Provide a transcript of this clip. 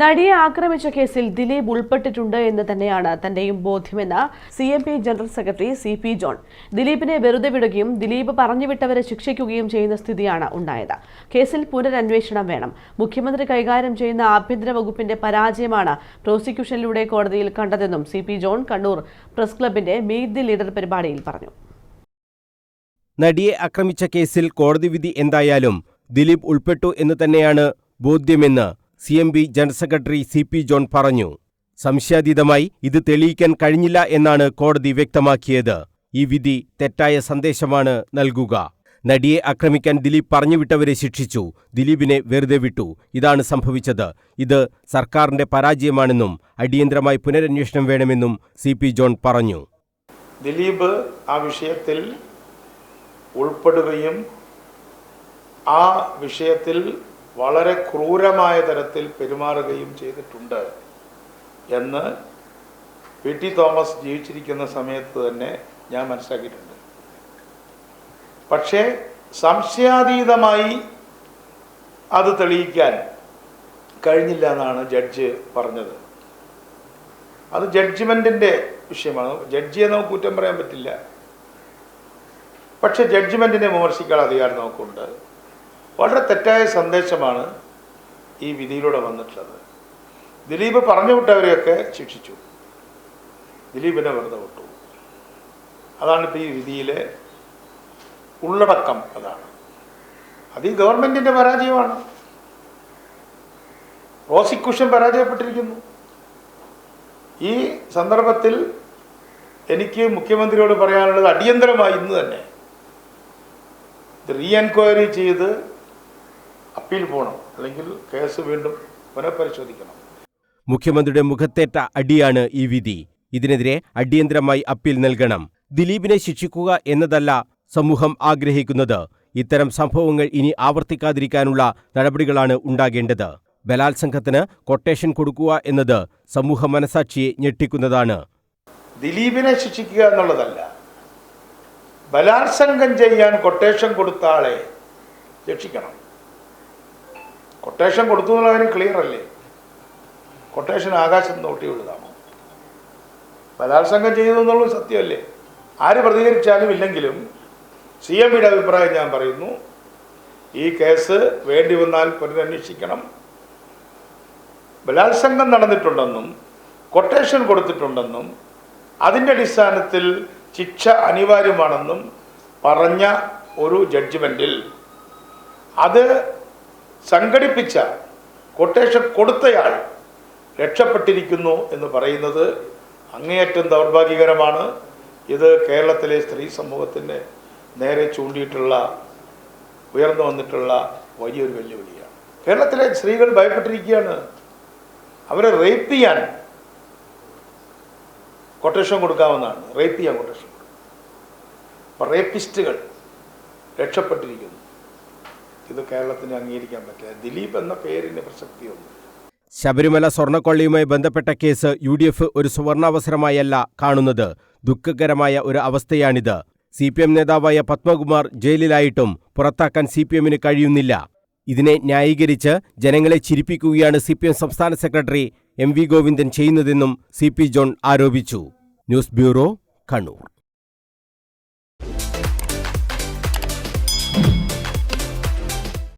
നടിയെ ആക്രമിച്ച കേസിൽ ദിലീപ് ഉൾപ്പെട്ടിട്ടുണ്ട് എന്ന് തന്നെയാണ് തന്റെയും ബോധ്യമെന്ന് C M P general secretary C P John ദിലീപിനെ വെറുതെ വിടുകയും ദിലീപ് പറഞ്ഞുവിട്ടവരെ ശിക്ഷിക്കുകയും ചെയ്യുന്ന സ്ഥിതിയാണ് ഉണ്ടായത്. കേസിൽ പുനരന്വേഷണം വേണം. മുഖ്യമന്ത്രി കൈകാര്യം ചെയ്യുന്ന ആഭ്യന്തര വകുപ്പിന്റെ പരാജയമാണ് പ്രോസിക്യൂഷനിലൂടെ കോടതിയിൽ കണ്ടതെന്നും C P John Kannur press ക്ലബിന്റെ മീറ്റ് ദി ലീഡർ പരിപാടിയിൽ പറഞ്ഞു. നടിയെ ആക്രമിച്ച കേസിൽ കോടതി വിധി എന്തായാലും ദിലീപ് ഉൾപ്പെട്ടു എന്ന് തന്നെയാണ് ബോധ്യമെന്ന് C M B general secretary C P John പറഞ്ഞു. സംശയാതീതമായി ഇത് തെളിയിക്കാൻ കഴിഞ്ഞില്ല എന്നാണ് കോടതി വ്യക്തമാക്കിയത്. ഈ വിധി തെറ്റായ സന്ദേശമാണ് നൽകുക. നടിയെ ആക്രമിക്കാൻ ദിലീപ് പറഞ്ഞുവിട്ടവരെ ശിക്ഷിച്ചു. ദിലീപിനെ വെറുതെ വിട്ടു. ഇതാണ് സംഭവിച്ചത്. ഇത് സർക്കാരിന്റെ പരാജയമാണെന്നും അടിയന്തരമായി പുനരന്വേഷണം വേണമെന്നും സി പി ജോൺ പറഞ്ഞു. ദിലീപ് ആ വിഷയത്തിൽ ഉൾപ്പെടുകയും ആ വിഷയത്തിൽ വളരെ ക്രൂരമായ തരത്തിൽ പെരുമാറുകയും ചെയ്തിട്ടുണ്ട് എന്ന് പി ടി തോമസ് ജീവിച്ചിരിക്കുന്ന സമയത്ത് തന്നെ ഞാൻ മനസ്സിലാക്കിയിട്ടുണ്ട്. പക്ഷേ സംശയാതീതമായി അത് തെളിയിക്കാൻ കഴിഞ്ഞില്ല എന്നാണ് ജഡ്ജ് പറഞ്ഞത്. അത് ജഡ്ജ്മെന്റിന്റെ വിഷയമാണ്. ജഡ്ജിയെ നമുക്ക് കുറ്റം പറയാൻ പറ്റില്ല. പക്ഷെ ജഡ്ജ്മെന്റിനെ വിമർശിക്കാൻ അധികാരം നമുക്കുണ്ട്. വളരെ തെറ്റായ സന്ദേശമാണ് ഈ വിധിയിലൂടെ വന്നിട്ടുള്ളത്. ദിലീപ് പറഞ്ഞു വിട്ടവരെയൊക്കെ ശിക്ഷിച്ചു. ദിലീപിനെ വെറുതെ വിട്ടു. അതാണ് ഇപ്പോൾ ഈ വിധിയിലെ ഉള്ളടക്കം അതാണ്. അത് ഈ ഗവൺമെന്റിന്റെ പരാജയമാണ്. പ്രോസിക്യൂഷൻ പരാജയപ്പെട്ടിരിക്കുന്നു. ഈ സന്ദർഭത്തിൽ എനിക്ക് മുഖ്യമന്ത്രിയോട് പറയാനുള്ളത് അടിയന്തരമായി ഇന്ന് തന്നെ. റീ എൻക്വയറി ചെയ്ത് അപ്പീൽ പോകണം. അല്ലെങ്കിൽ കേസ് വീണ്ടും പുനഃപരിശോധിക്കണം. മുഖ്യമന്ത്രിയുടെ മുഖത്തേറ്റ അടിയാണ് ഈ വിധി. ഇതിനെതിരെ അടിയന്തരമായി അപ്പീൽ നൽകണം. ദിലീപിനെ ശിക്ഷിക്കുക എന്നതല്ല സമൂഹം ആഗ്രഹിക്കുന്നത്. ഇത്തരം സംഭവങ്ങൾ ഇനി ആവർത്തിക്കാതിരിക്കാനുള്ള നടപടികളാണ് ഉണ്ടാകേണ്ടത്. ബലാത്സംഗത്തിന് കൊട്ടേഷൻ കൊടുക്കുക എന്നത് സമൂഹ മനസാക്ഷിയെ ഞെട്ടിക്കുന്നതാണ്. ദിലീപിനെ ശിക്ഷിക്കുക എന്നുള്ളതല്ല. ബലാത്സംഗം ചെയ്യാൻ കൊട്ടേഷൻ കൊടുത്ത ആളെ രക്ഷിക്കണം. കൊട്ടേഷൻ കൊടുത്തു എന്നുള്ള കാര്യം ക്ലിയർ അല്ലേ? കൊട്ടേഷൻ ആകാശം നോട്ടി വിടുന്നതാണോ ബലാത്സംഗം ചെയ്തു എന്നുള്ളത് സത്യമല്ലേ? ആര് പ്രതികരിച്ചാലും ഇല്ലെങ്കിലും സി എം പിയുടെ അഭിപ്രായം ഞാൻ പറയുന്നു. ഈ കേസ് വേണ്ടി വന്നാൽ പുനരന്വേഷിക്കണം. ബലാത്സംഗം നടന്നിട്ടുണ്ടെന്നും കൊട്ടേഷൻ കൊടുത്തിട്ടുണ്ടെന്നും അതിന്റെ അടിസ്ഥാനത്തിൽ ശിക്ഷ അനിവാര്യമാണെന്നും പറഞ്ഞ ഒരു ജഡ്ജ്മെന്റിൽ അത് സംഘടിപ്പിച്ച കൊട്ടേഷൻ കൊടുത്തയാൾ രക്ഷപ്പെട്ടിരിക്കുന്നു എന്ന് പറയുന്നത് അങ്ങേയറ്റം ദൗർഭാഗ്യകരമാണ്. ഇത് കേരളത്തിലെ സ്ത്രീ സമൂഹത്തിന്റെ നേരെ ചൂണ്ടിയിട്ടുള്ള ഉയർന്നു വന്നിട്ടുള്ള വലിയൊരു വെല്ലുവിളിയാണ്. കേരളത്തിലെ സ്ത്രീകൾ ഭയപ്പെട്ടിരിക്കുകയാണ്. അവരെ റേപ്പ് ചെയ്യാൻ കൊട്ടേഷൻ കൊടുക്കാവുന്നതാണ്. റേപ്പ് ചെയ്യാൻ കൊട്ടേഷൻ അപ്പം റേപ്പിസ്റ്റുകൾ രക്ഷപ്പെട്ടിരിക്കുന്നു. ഇത് കേരളത്തിന് അംഗീകരിക്കാൻ പറ്റില്ല. ദിലീപ് എന്ന പേരിന് പ്രസക്തിയൊന്നും ശബരിമല സ്വർണക്കൊള്ളിയുമായി ബന്ധപ്പെട്ട കേസ് യു ഡി എഫ് ഒരു സുവർണാവസരമായല്ല കാണുന്നത്. ദുഃഖകരമായ ഒരു അവസ്ഥയാണിത്. സി പി എം നേതാവായ പത്മകുമാർ ജയിലിലായിട്ടും പുറത്താക്കാൻ സി പി എമ്മിന് കഴിയുന്നില്ല. ഇതിനെ ന്യായീകരിച്ച് ജനങ്ങളെ ചിരിപ്പിക്കുകയാണ് സി പി എം സംസ്ഥാന സെക്രട്ടറി എം വി ഗോവിന്ദൻ ചെയ്യുന്നതെന്നും സി പി ജോൺ ആരോപിച്ചു. News bureau Kannur.